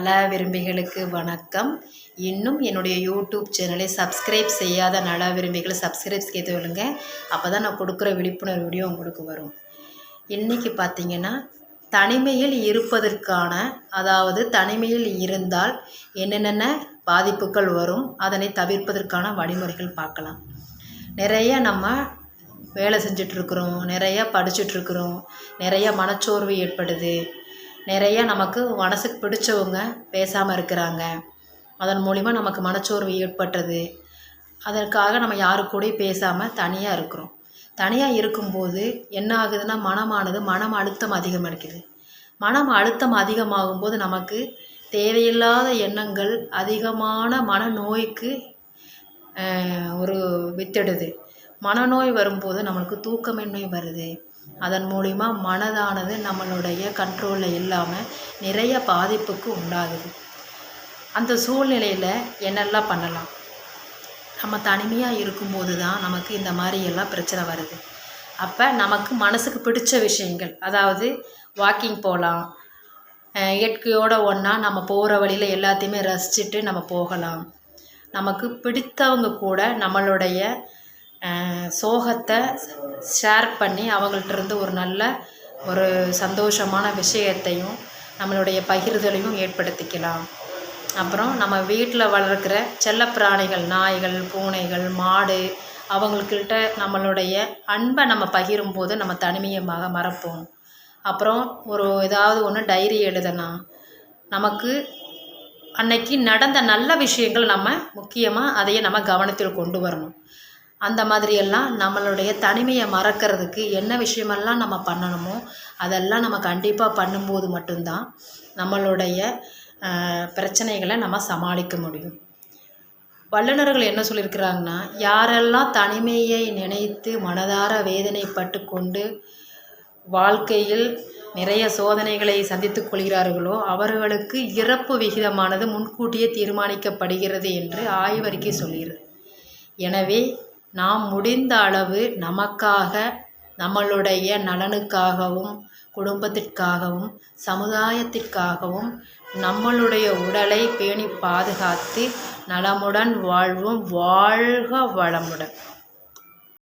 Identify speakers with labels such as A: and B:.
A: நல விரும்பிகளுக்கு வணக்கம். இன்னும் என்னுடைய யூடியூப் சேனலை சப்ஸ்கிரைப் செய்யாத நல விரும்பிகளை சப்ஸ்கிரைப் செய்து விடுங்க அப்போ தான் நான் கொடுக்குற விழிப்புணர்வு வீடியோ உங்களுக்கு வரும். இன்றைக்கி பார்த்தீங்கன்னா தனிமையில் இருப்பதற்கான அதாவது தனிமையில் இருந்தால் என்னென்ன பாதிப்புகள் வரும் அதனை தவிர்ப்பதற்கான வழிமுறைகள் பார்க்கலாம். நிறைய நம்ம வேலை செஞ்சிட்ருக்குறோம் நிறையா படிச்சிட்ருக்குறோம் நிறையா மனச்சோர்வு ஏற்படுது. நிறைய நமக்கு மனசுக்கு பிடிச்சவங்க பேசாமல் இருக்கிறாங்க. அதன் மூலிமா நமக்கு மனச்சோர்வு ஏற்பட்டது. அதற்காக நம்ம யாரு கூடயும் பேசாமல் தனியாக இருக்கிறோம். தனியாக இருக்கும்போது என்ன ஆகுதுன்னா மனமானது மனம் அழுத்தம் அதிகமாகிருக்குது மனம் அழுத்தம் அதிகமாகும்போது நமக்கு தேவையில்லாத எண்ணங்கள் அதிகமான மனநோய்க்கு ஒரு வித்திடுது. மனநோய் வரும்போது நம்மளுக்கு தூக்கமின்மை வருது. அதன் மூலிமா மனதானது நம்மளுடைய கண்ட்ரோலில் இல்லாமல் நிறைய பாதிப்புக்கு உண்டாகுது. அந்த சூழ்நிலையில் என்னெல்லாம் பண்ணலாம்? நம்ம தனிமையாக இருக்கும்போது தான் நமக்கு இந்த மாதிரி எல்லாம் பிரச்சனை வருது. அப்போ நமக்கு மனசுக்கு பிடிச்ச விஷயங்கள் அதாவது வாக்கிங் போகலாம் இயற்கையோடு ஒன்றா நம்ம போகிற வழியில் எல்லாத்தையுமே ரசிச்சுட்டு நம்ம போகலாம். நமக்கு பிடித்தவங்க கூட நம்மளுடைய சோகத்தை ஷேர் பண்ணி அவங்கள்ட்ட இருந்து ஒரு நல்ல ஒரு சந்தோஷமான விஷயத்தையும் நம்மளுடைய பகிர்தலையும் ஏற்படுத்திக்கலாம். அப்புறம் நம்ம வீட்டில் வளர்க்குற செல்லப்பிராணிகள் நாய்கள் பூனைகள் மாடு அவங்கக்கிட்ட நம்மளுடைய அன்பை நம்ம பகிரும்போது நம்ம தனிமையமாக மறப்போம். அப்புறம் ஒரு ஏதாவது ஒன்று டைரி எழுதலாம் நமக்கு அன்னைக்கு நடந்த நல்ல விஷயங்கள் நம்ம முக்கியமாக அதையே நம்ம கவனத்தில் கொண்டு வரணும். அந்த மாதிரியெல்லாம் நம்மளுடைய தனிமையை மறக்கிறதுக்கு என்ன விஷயமெல்லாம் நம்ம பண்ணணுமோ அதெல்லாம் நம்ம கண்டிப்பாக பண்ணும்போது மட்டும்தான் நம்மளுடைய பிரச்சனைகளை நம்ம சமாளிக்க முடியும். வல்லுநர்கள் என்ன சொல்லியிருக்கிறாங்கன்னா யாரெல்லாம் தனிமையை நினைத்து மனதார வேதனைப்பட்டு கொண்டு வாழ்க்கையில் நிறைய சோதனைகளை சந்தித்துக் கொள்கிறார்களோ அவர்களுக்கு இறப்பு விகிதமானது முன்கூட்டியே தீர்மானிக்கப்படுகிறது என்று ஆய்வறிக்கை சொல்கிறது எனவே நாம் முடிந்த அளவு நமக்காக நம்மளுடைய நலனுக்காகவும் குடும்பத்திற்காகவும் சமுதாயத்திற்காகவும் நம்மளுடைய உடலை பேணி பாதுகாத்து நலமுடன் வாழ்வோம். வாழ்க வளமுடன்.